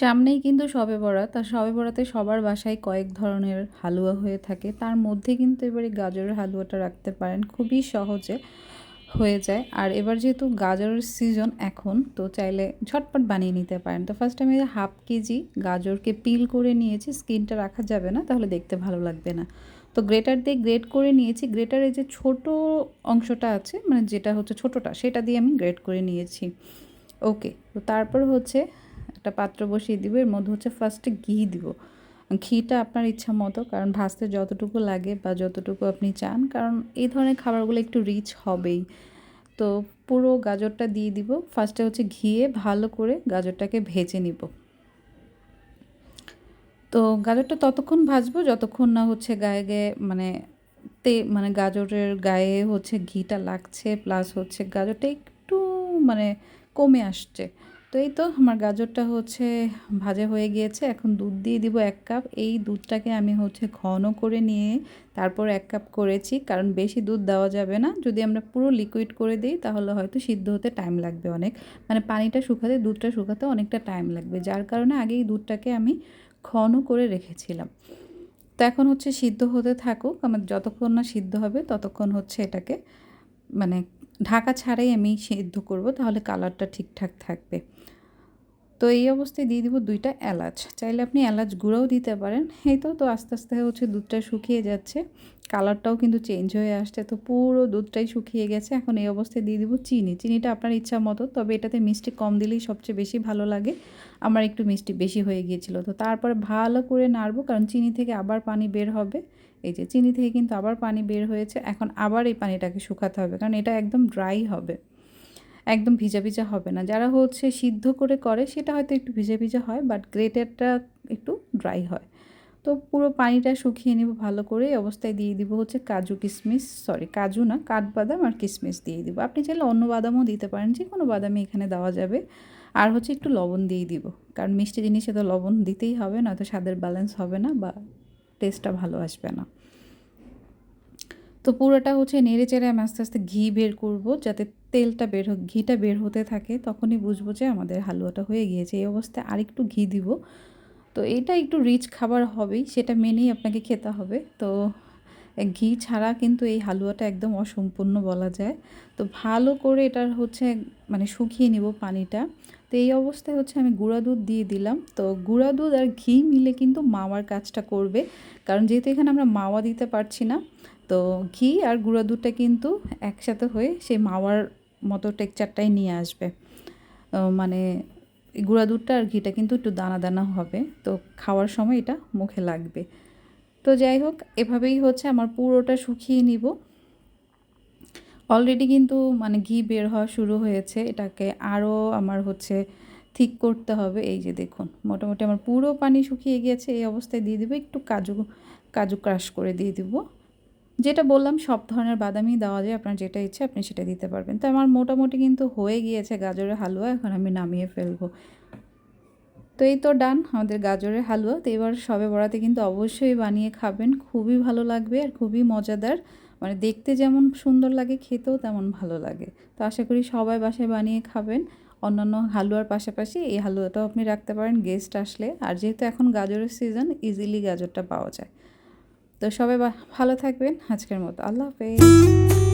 সামনেই কিন্তু শবে বরাত, আর শবে বরাতে সবার বাসায় কয়েক ধরনের হালুয়া হয়ে থাকে। তার মধ্যে কিন্তু এবারে গাজরের হালুয়াটা রাখতে পারেন, খুবই সহজে হয়ে যায়। আর এবার যেহেতু গাজরের সিজন এখন, তো চাইলে ঝটপট বানিয়ে নিতে পারেন। তো ফার্স্ট আমি হাফ কেজি গাজরকে পিল করে নিয়েছি স্কিনটা রাখা যাবে না, তাহলে দেখতে ভালো লাগবে না। তো গ্রেটার দিয়ে গ্রেট করে নিয়েছি গ্রেটারের যে ছোট অংশটা আছে মানে যেটা হচ্ছে ছোটোটা, সেটা দিয়ে আমি গ্রেট করে নিয়েছি। ওকে তো তারপর হচ্ছে একটা পাত্র বসিয়ে দিব, এর মধ্যে হচ্ছে ফার্স্টে ঘি দিব। ঘিটা আপনার ইচ্ছা মতো, কারণ ভাজতে যতটুকু লাগে বা যতটুকু আপনি চান, কারণ এই ধরনের খাবারগুলো একটু রিচ হবেই। তো পুরো গাজরটা দিয়ে দিব ফার্স্টে হচ্ছে ঘিয়ে ভালো করে গাজরটাকে ভেজে নিব। তো গাজরটা ততক্ষণ ভাজবো, যতক্ষণ না হচ্ছে গায়ে গায়ে মানে তে মানে গাজরের গায়ে হচ্ছে ঘিটা লাগছে প্লাস হচ্ছে গাজরটা একটু মানে কমে আসছে। তো এই তো আমার গাজরটা হচ্ছে ভাজা হয়ে গিয়েছে। এখন দুধ দিয়ে দিব এক কাপ। এই দুধটাকে আমি হচ্ছে ঘন করে নিয়ে তারপর এক কাপ করেছি, কারণ বেশি দুধ দেওয়া যাবে না। যদি আমরা পুরো লিকুইড করে দিই, তাহলে হয়তো সিদ্ধ হতে টাইম লাগবে অনেক। মানে পানিটা শুকাতে, দুধটা শুকাতে অনেকটা টাইম লাগবে। যার কারণে আগেই দুধটাকে আমি ঘন করে রেখেছিলাম। তো এখন হচ্ছে সিদ্ধ হতে থাকুক। আমার যতক্ষণ না সিদ্ধ হবে, ততক্ষণ হচ্ছে এটাকে মানে ঢাকা ছাড়াই আমি সেদ্ধ করব তাহলে কালারটা ঠিকঠাক থাকবে। তো এই অবস্থায় দিয়ে দিব দুইটা এলাচ। চাইলে আপনি এলাচ গুঁড়োও দিতে পারেন। এই তো তো আস্তে আস্তে হচ্ছে দুধটা শুকিয়ে যাচ্ছে। কালারটাও কিন্তু চেঞ্জ হয়ে আসছে। তো পুরো দুধটাই শুকিয়ে গেছে। এখন এই অবস্থায় দিয়ে দিব চিনি। চিনিটা আপনার ইচ্ছা মতো, তবে এটাতে মিষ্টি কম দিলেই সবচেয়ে বেশি ভালো লাগে। আমার একটু মিষ্টি বেশি হয়ে গিয়েছিল। তো তারপরে ভালো করে নাড়বো, কারণ চিনি থেকে আবার পানি বের হবে। এই যে, চিনি থেকে কিন্তু আবার পানি বের হয়েছে। এখন আবার এই পানিটাকে শুকাতে হবে, কারণ এটা একদম ড্রাই হবে। একদম ভিজা ভিজা হবে না। যারা হচ্ছে সিদ্ধ করে করে, সেটা হয়তো একটু ভিজা ভিজা হয় বাট গ্রেটারটা একটু ড্রাই হয়। তো পুরো পানিটা শুকিয়ে নেব ভালো করে অবস্থায় দিয়ে দিব হচ্ছে কাজু কিশমিশ সরি কাজু না, কাঠবাদাম আর কিশমিশ দিয়ে দিব। আপনি চাইলে অন্য বাদামও দিতে পারেন যে কোনো বাদামই এখানে দেওয়া যাবে। আর হচ্ছে একটু লবণ দিয়ে দিব, কারণ মিষ্টি জিনিসে তো লবণ দিতেই হবে, নয়তো স্বাদের ব্যালেন্স হবে না বা টেস্টটা ভালো আসবে না। তো পুরোটা হচ্ছে নেড়ে চেড়ে আমি আস্তে আস্তে ঘি বের করব, যাতে তেলটা বের হোক ঘিটা বের হতে থাকে, তখনই বুঝব যে আমাদের হালুয়াটা হয়ে গিয়েছে। এই অবস্থায় আরেকটু ঘি দিব। তো এটা একটু রিচ খাবার হবেই, সেটা মেনেই আপনাকে খেতে হবে। তো ঘি ছাড়া কিন্তু এই হালুয়াটা একদম অসম্পূর্ণ বলা যায়। তো ভালো করে এটার হচ্ছে মানে শুকিয়ে নিব পানিটা। তো এই অবস্থায় হচ্ছে আমি গুঁড়া দুধ দিয়ে দিলাম। তো গুঁড়া দুধ আর ঘি মিলে কিন্তু মাওয়ার কাজটা করবে। কারণ যেহেতু এখানে আমরা মাওয়া দিতে পারছি না, তো ঘি আর গুঁড়া দুধটা কিন্তু একসাথে হয়ে সেই মাওয়ার মতো টেক্সচারটাই নিয়ে আসবে। মানে গুঁড়া দুধটা আর ঘিটা কিন্তু একটু দানা দানা হবে। তো খাওয়ার সময় এটা মুখে লাগবে। তো যাই হোক, এভাবেই হচ্ছে আমার পুরোটা শুকিয়ে নিব। অলরেডি কিন্তু মানে ঘি বের হওয়া শুরু হয়েছে, এটাকে আরও আমার হচ্ছে ঠিক করতে হবে। এই যে দেখুন, মোটামুটি আমার পুরো পানি শুকিয়ে গিয়েছে, এই অবস্থায় দিয়ে দিব, একটু কাজু কাজু ক্রাশ করে দিয়ে দিব। যেটা বললাম, সব ধরনের বাদামই দেওয়া যায়, আপনার যেটা ইচ্ছে আপনি সেটা দিতে পারবেন। তো আমার মোটামুটি কিন্তু হয়ে গিয়েছে গাজরের হালুয়া, এখন আমি নামিয়ে ফেলব। তো এই তো ডান, আমাদের গাজরের হালুয়া। তো এবার সবে বড়াতে কিন্তু অবশ্যই বানিয়ে খাবেন। খুবই ভালো লাগবে আর খুবই মজাদার। মানে দেখতে যেমন সুন্দর লাগে, খেতেও তেমন ভালো লাগে। তো আশা করি সবাই বাসায় বানিয়ে খাবেন। অন্যান্য হালুয়ার পাশাপাশি এই হালুয়াটাও আপনি রাখতে পারেন গেস্ট আসলে। আর যেহেতু এখন গাজরের সিজন ইজিলি গাজরটা পাওয়া যায়। তো সবাই ভালো থাকবেন। আজকের মতো আল্লাহ হাফেজ।